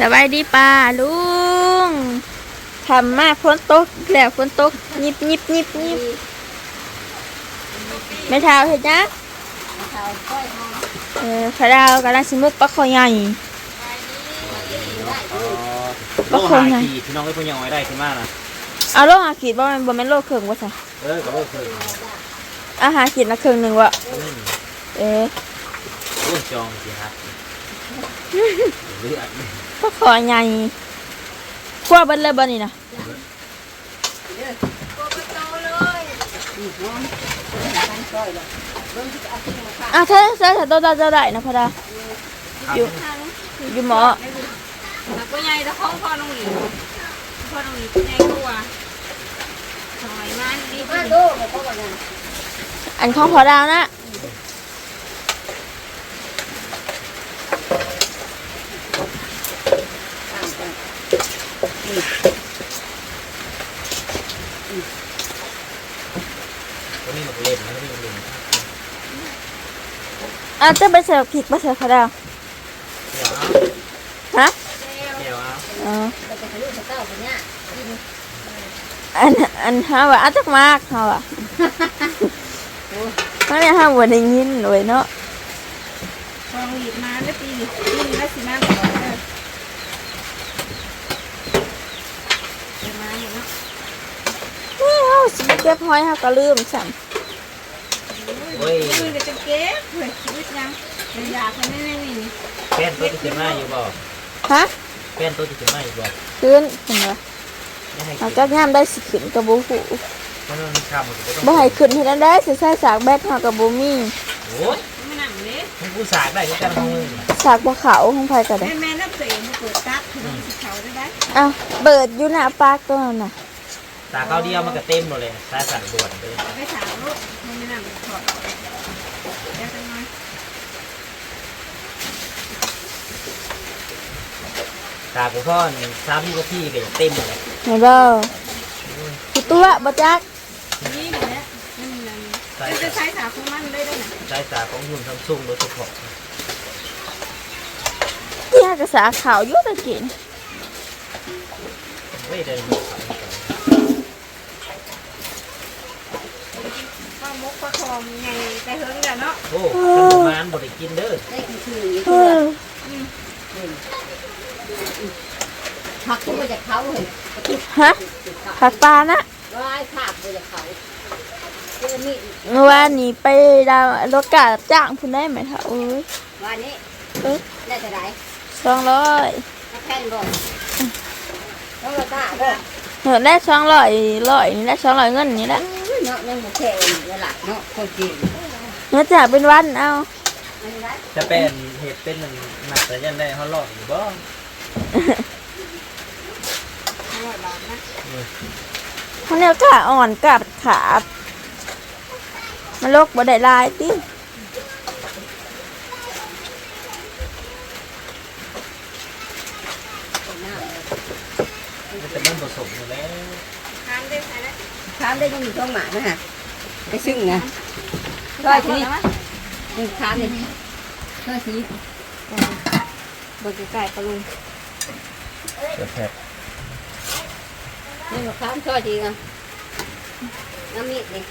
สบายดีป่าลุงทำมาฝนตกแล้วฝนตกยิบยิบยิบยิบไม่เท้าเห็นนะเออพระดาวกำลังสิมุกปลาคอใหญ่โลหะขีดพี่น้องไอ้พวกยังเอาไว้ได้ขึ้นมานะเอาโลหะขีดว่ามันบ่แม่นโลเครื่องว่าซะเออกับโลกคืออาหารขีดละเครื่องหนึ่งวะอืมเออโอ้ยจองสิครับ เลือดปลาคอใหญ่ขั้วเบิ้ลเลยบ่นี่นะอะถ้าถ้าถ้าตัวเราจะได้นะพระดาอยู่อยู่หมอแล้วก็ใหญ่ตะข้องพ่อน้องหลิวพ่อน้องหลิวใหญ่กว่าหอยมันดีดีอันของพอดาวนะ นี้มันเล่นนะตัวนี้มันเล่นอะจะไปเสิร์ฟผิดไปเสิร์ฟพอดาวเดี๋ยวเอาฮะเดี๋ยวเอาอ๋ออันอันฮาว่าอาจักมากเฮาอะมันเนี่ยฮาบ่ได้ยินเลยเนาะพ่อน้องหลิวมาแล้วปีนี้ปีนี้แล้วสิมาก่อนเด้อเดี๋ยวมาเนี่ยเนาะ นี่เฮาสิเก็บหอยเฮาก็ลืมซ้ํโอ้ย มือเดี๋ยวจะเก็บเฮ้ยชีวิตยังเดี๋ยวอยากให้แน่ๆนี่แป้นตัวที่จะมาอยู่บ่ฮะแป้นตัวที่จะมาอยู่บ่ขึ้นเห็นบ่ไม่ให้เอากินจักยามได้สิขึ้นก็บ่ฮู้เพราะมันข้ามมันก็ต้องบ่ให้ขึ้นเฮ็ดอันใดสิใส่สากแบตเฮาก็บ่มีโอ้ยไม่หนังเด้มึงกูสากได้ก็การของมึงน่ะสากบ่ขาวของไผก็ได้แม่แม่นับเสียงมาเปิดตัดถึงสิเขาได้ได้อ้าวเบิดอยู่หน้าปากตัวนั้นน่ะ สากเขาเดียวมันก็เต็มหมดเลยสายสั่นด่วนเลยไม่ถามลูกไม่หนังถอดออกเดี๋ยวจะน้อยสากกูพ่อนสามที่ก็พี่ก็ยังเต็มหมดเลยเห็นบ่คือตัวบ่จักนี่แหละนี่นั่นสายจะใช้สาคูมันได้ได้ไหนสายสากของหุ่นซัมซุงโดยเฉพาะเนี่ยก็สากขาวอยู่ตะกี้นี่เว้ยเดินปลาห มกปลาคอมไงแต่เฮิงเดี๋ยวเนาะโอ้ขนมมันบริกินเด้อเออผักก็มาจากเขาเห็นฮะผักปลานะร้ายขาบมาจากเขาเจอนี่เมื่อวานนี้ไปดาวรถการับจ้างพุ่นได้ไหมคะโอ้ยวันนี้เอ๊ะได้จะได้สองร้อยถ้าแพนบ่ต้องระต้าบ่เหินได้สองร้อยร้อยนี่ได้สองร้อยเงินนี่แหละ เนาะยังบ่แข็งเวลาเนาะคนจีนเนื้อจากเป็นวันเอามันได้จะเป็นเห็ดเป็นหนักแต่ยันได้เขาหลอกอยู่บ่อร่อยบาทนะเขาเนี่ยกาอ่อนกาบขาบมันโลกบ่ได้ลายติมันจะมันผสมอยู่แล้ว ทานได้ใช่ไหม ถามได้ยังมีท้องหมานะฮะไปซึ่งนะร้อยทีนี้นี่ถามนี่ร้อยทีเบิกไก่ปลาลุงเดี๋ยวแผลนี่มาถามร้อยทีอะน้ำมีดนี่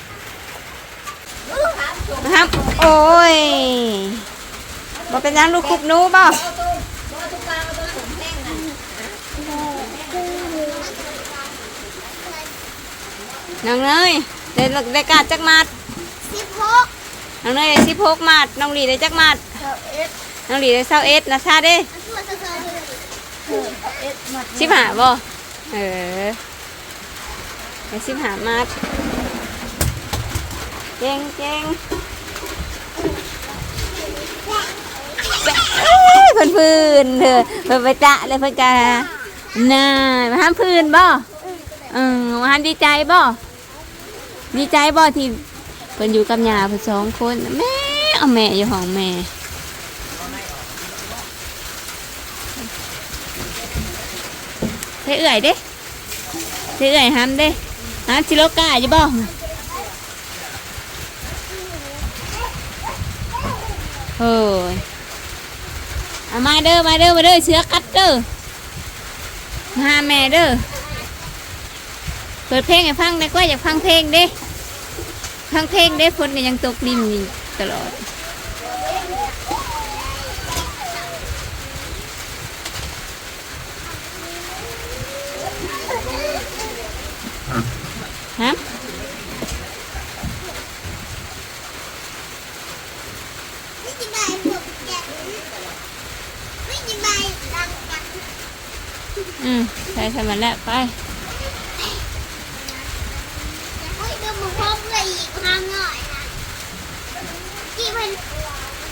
นะครับโอ้ยบ่เป็นยังลูกคุบนู้บ่ น้องเนยได้ได้กาดจักมัดสิบหกน้องเนยได้สิบหกมัดน้องหลีได้จักมัดน้องหลีได้เศร้าเอ็ดนะชาเด้สิบห้าบ่เออได้สิบห้ามัดเก่งเก่งเอ้ยเพิ่นพื้นเถอะเพิ่นไปจะเลยเพิ่นกะน่ามาห้ามพื้นบ่เออมาห้ามดีใจบ่ ดีใจบ่ที่เพิ่นอยู่กับยาเพิ่นสองคนแม่เอาแม่อยู่ห้องแม่เท่เอื่อยเด้เท่เอื่อยห้ามเด้ห้ามชิโลกาอยู่บ่โอ้ยเอมาเด้อมาเด้อมาเด้อเชื้อกัดเด้อหาแม่เด้อ เปิดเพลงให้ฟังได้ก็อยากฟังเพลงเด้ฟังเพลงเด้ฝนก็ยังตกริมนี่ตลอดฮะไม่จิบายพวกแกไม่จิบายดังกันอืมใช่ใช่มันแล้วไป เฮ้ยเดี๋ยวมึงพบเลยอีกครั้งหน่อยนะที่มัน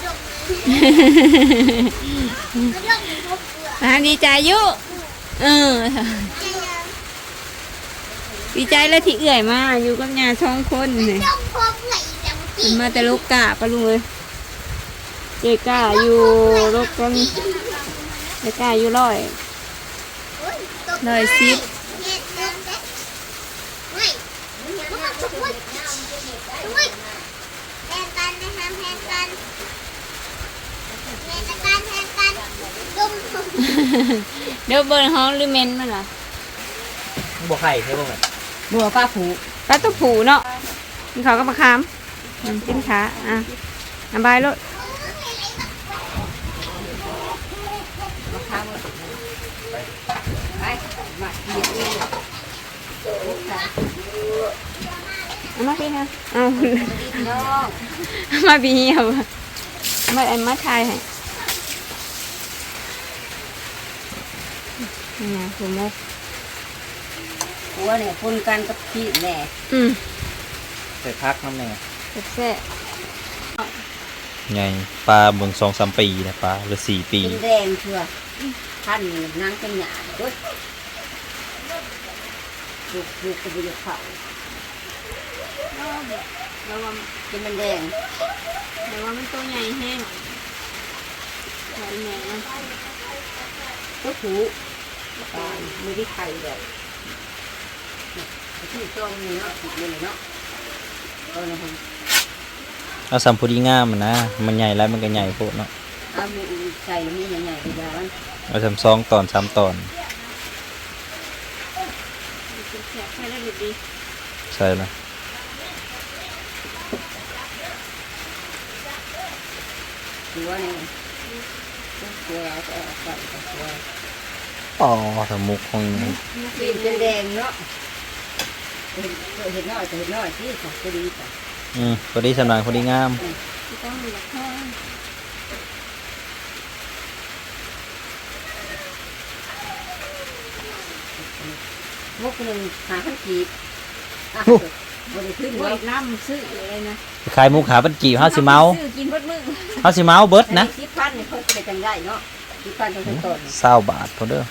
ดกมันดกมันพบเปลือกมาดีใจอยุเออใจยังดีใจแล้วที่เอื่อยมาอยู่กับยาช่องคนเนี่ยดกพบเลยอีกแต่เมื่อกี้มาแต่ลูกกะปะลุงเลยเจกาอยู่ลูกกันเจกาอยู่ร้อยโอ้ยตกร้อยสิบ เน็ตเน็ตเน็ตไม่มันก็ตกไว้ตกไว้ แทนกันนะครับแทนกันแทนกันแทนกันดมเดี๋ยวเบิร์นห้องหรือเมนมันล่ะบ่ไข่ใช่บ่แม่บัวป้าผูปลาตุ๊ผูเนาะกินเขาวก็มาคามอืมกินขาอะอันบายรถมาข้างมาไปมาเหยียบ เองเอามาพี่นะเอาน้องเอามาพี่เหี่ยวเอามาอันมาทายให้นี่ไงหัวมกหัวเนี่ยคนกันกับพี่แม่อืมใส่พักน้ำแน่แซ่บไงปลาเบิ่งสองสามปีนะปลาหรือสี่ปีเป็นแดงเชื่อท่านนางเป็นหยาเว้ยลูกลูกก็ไปยกเขา แล้วว่าเป็นมันแดงแล้วว่ามันตัวใหญ่แห้งใหญ่แหน่ก็ผูตายไม่ได้ไข่แบบที่ต้นนี่เนาะติดเลยเนาะต้นนะฮะเอาสัมพุดีงามมันนะ มันใหญ่แล้วมันก็ใหญ่โพดเนาะเอามือใส่แล้วนี่ใหญ่ๆไปยาวันเอาสามซองตอนสามตอนแซ่บใช่แล้วดี ใช่ละ ตัวนี่ตัวเอาไปเอาไปเอาตัวอ๋อสมุกของนี่เป็นเป็นแดงเนาะเห็นเห็นน้อยแต่เห็นน้อยที่ของตัวดีจ้ะอืมพอดีสำนักพอดีงามต้องมีข้าวมกหนึ่งหาขั้นกีบอะ บริขึ้นไว้ไว้น้ำซื้อเลยนะขายมุกหาปันจีบเฮาสิเมาซื้อกินเบิดมื้อเฮาสิเมาเบิดนะสิบพันนี่เขาจะจังได้เนาะสิบพันต้องเป็นต้นเศร้าบาทพอเด้อ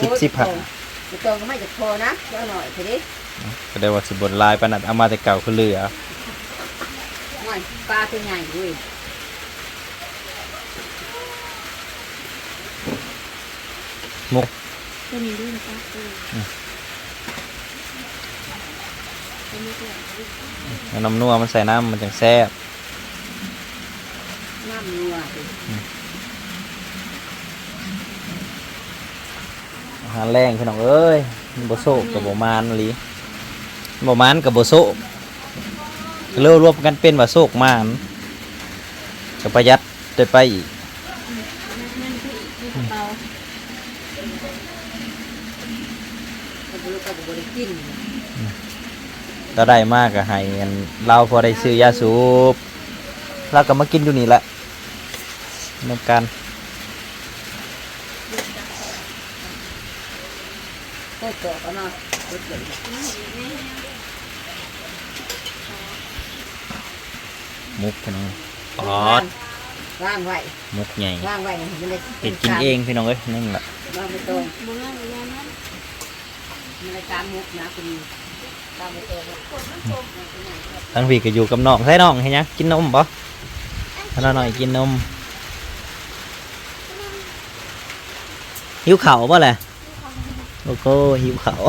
สิบสิบพัน สิบต้นก็ไม่จะพอนะเยอะหน่อยเท่านี้ก็ได้ว่าสิบนลายปานนัดเอามาแต่เก่าคือเหลือหน่อยปลาเป็นใหญ่เว้ยมุกตัวนี้ด้วยจ้ะเออ เอาน้ำนัวมันใส่น้ำมันจังแซ่บน้ำนัวสิอาหารแรงพี่น้องเอ้ยมันบ่โซกกับบ่มานอีหลีบ่มานกับบ่โซกเร็วรวมกันเป็นว่าโซกมานก็ประหยัดได้ไปอีกนั่น คืออีกกระเป๋าก็บริก็บริกินก็ได้มากก็ให้อันเราพอได้ซื้อยาสูบเราก็มากินอยู่นี่แหละนำกันก็ตกเนาะก็เกิดมุกพี่น้องปอดว่างไว้มุกใหญ่ว่างไว้มันเลยเห็ดกินเองพี่น้องเอ้ยนั่นแหละว่างไปตรงบ่งามบ่ยามนั้นมันเลยการมุกนะคุณตามไปตรง ทั้งพี่ก็อยู่กับน้องใช่น้องเห็นยังกินนมปะถ้าเราหน่อยกินนมหิวเข่าวป่ะแหละโอ้โหหิวเข่าว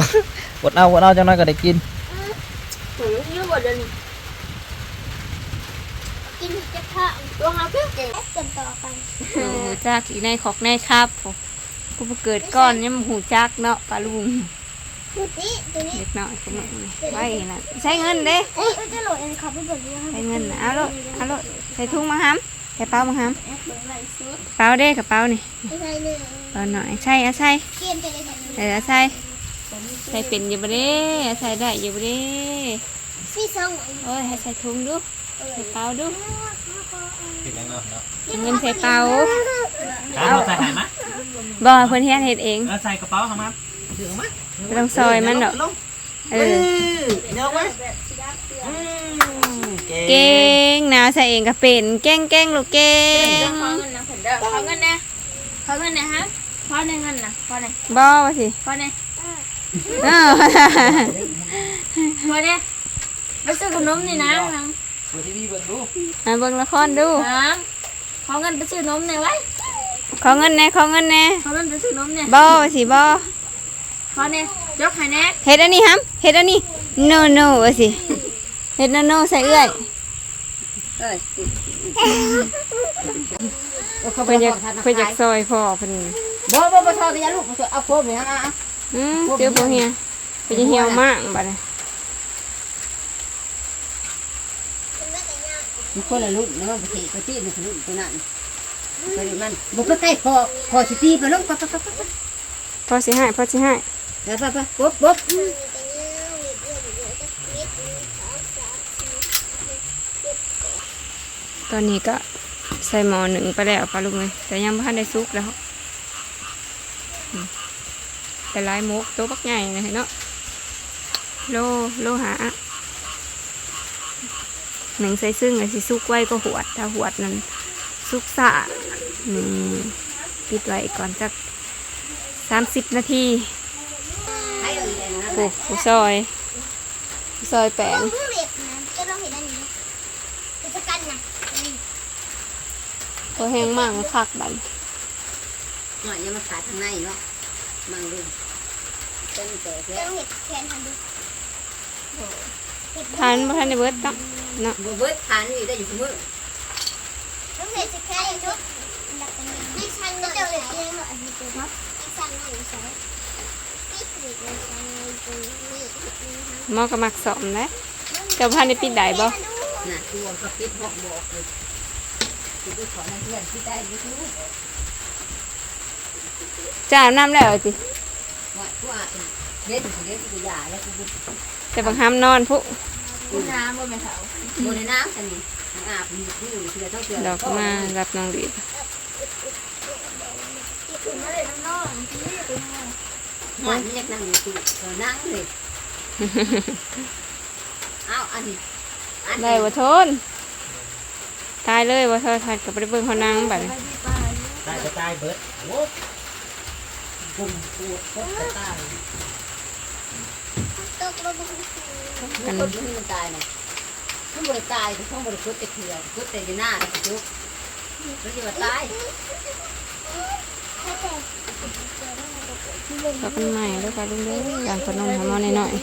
อดเอาอดเอาจังน้อยก็ได้กินโอ้ยเยอะบ่เดี๋ยวนี้กินจะเพาะตัวเขาเพิ่งเจอกันต่อไปเออจากอีในขอกในครับผมกูบ่เกิดก่อนยังบ่หูจักเนาะปลาลุงนี่ตัวนี้ เด็กน้อยกูมึงไว้น่ะใช้เงินเด้เอ้ยจะโหลดอันเขาไปเปิดดูใช้เงินน่ะเอาโลดเอาโลดใส่ถุงมาห้ำใส่เป๋ามาห้ำแอปเปิดไลฟ์สดเป๋าเด้กระเป๋านี่ไม่ใช่เลยเอาหน่อยใช่เอาใช่เกมจะได้ทันเออเอาใช่ใส่เป็นอยู่บ่เด้เอาใส่ได้อยู่บ่เด้ซีซองอันโอ้ยให้ใส่ถุงดูใส่เป๋าดูถึงแล้วเนาะเนาะเอาเงินใส่เป๋าถามเราใส่หายมะบ่ให้เพิ่นเฮ็ดเฮ็ดเองเอาใส่กระเป๋าเข้ามาถึงมั้ ยบ่ต้องซอยมันดอกลงเอเอออเดี๋ยวไว้อืมเก่เก่งหนาวใส่เองก็เป็นเก่งเก่งลูกเก่งขอเงินนะผมเด้อขอเงินนะขอเงินนะฮะขอในเงินนะขอในบ่ว่าสิขอในเออขอในไปซื้อขนมนี่นะน้เปิดทีวีเบิ่งดูมาเบิ่งละครดูำน้ำขอเงินไปซื้อนมหน่อยไว้ขอเงินแหน่ขอเงินแหน่ขอเงินไปซื้อนมเนี่ยบ่ว่าสิบ่ ขอเนี่ยยกให้แน่เฮ็ดอันนี้ฮัมเฮ็ดอันนี้ no no ว่าสิเฮ็ด no no ใส่เอื้อยเอ้ยเพิ่นอยากเพิ่นอยากซอยพ่อเพิ่นบ่บ่บ่ชอบไปยาลูกบ่ชอบเอาโฟมนี่ฮะอืมเจ้าบ่เฮียเพิ่นจะเหี่ยวมากบัดนี้มีคนละรุ่นนะมันปฏิปฏิมันรุ่นตัวนั้นไปดูมันบ่ไปใกล้พอพอสิตีไปลงไปไปไปไปพ่อสิให้พ่อสิให้ ไปไปไปปุ๊บปุ๊บตอมีเอื้อมีเยอะจะมิดมีสองสามสี่ตอนนี้ก็ใส่หมอหนึ่งไปแล้วปลาลูกเลยแต่ยังบ่ทันได้สุกแล้วแต่ลายหมกตัวบักใหญ่นะเนเนาะโลโลหะหนึ่งใส่ซึ่งไอ้สิสุกไว้ก็หวด ถ้าหวดนั้นสุกสะนี่ปิดไว้ก่อนสักสามสิบนาที ให้เอาอีกแล้วนะ ปลูกผู้ซอยผู้ซอยแปลงเพื่อเรียกนะจะต้องเห็นอันนี้จะจะกันนะตัวแห้งมากมันคักบันหน่อยยังมาขาดทางในเนาะมังดูเต็มแตกจะแล้วต้องเห็นแทนทันดูทานบ่ทันได้เบิดตั้งเนาะบ่เบิดทานนี่ได้อยู่มื้อต้องเห็นจะแค่ชุดไม่ช่างก็จะเห็นเองเหรออันนี้ตัวครับไม่ช่างหน่อยใช่ หมอก็มักสอมนะเจ้าพันได้ปิดได้บ่น่ะตัวก็ปิดหอกบอกเลยสิขอให้เพื่อนที่ได้อยู่ทุกจ้าอาบน้ำแล้วจิว่าว่าเล่นเล่นกูยาแล้วกูแต่บางห้ามนอนพุคุณน้ำบ่แม่เฒ่าบ่ได้น้ำกันนี่อาบอยู่ที่เชื่อต้องเชื่อเราก็มารับน้องดี คุณมาเลยน้องๆที่เป็นไง หมันอยากนั่งอยู่ที่นั่งเลยเอาอันนี้ได้บ่ทนตายเลยบ่ทนทัดกับไปเบิ่งเขานางบัดนี้ได้กระจายเบิดโอ้ปุ่มปวดปวดกระจายตกลงมันคนที่มันตายน่ะมันบ่ได้ตายเขาบ่ได้คุดแต่เถื่อคุดแต่ในหน้าแล้วก็จุกมันสิว่าตาย เขากันใหม่ด้วยค่ะลุงเด้ออย่างขนมของมๆหน่อย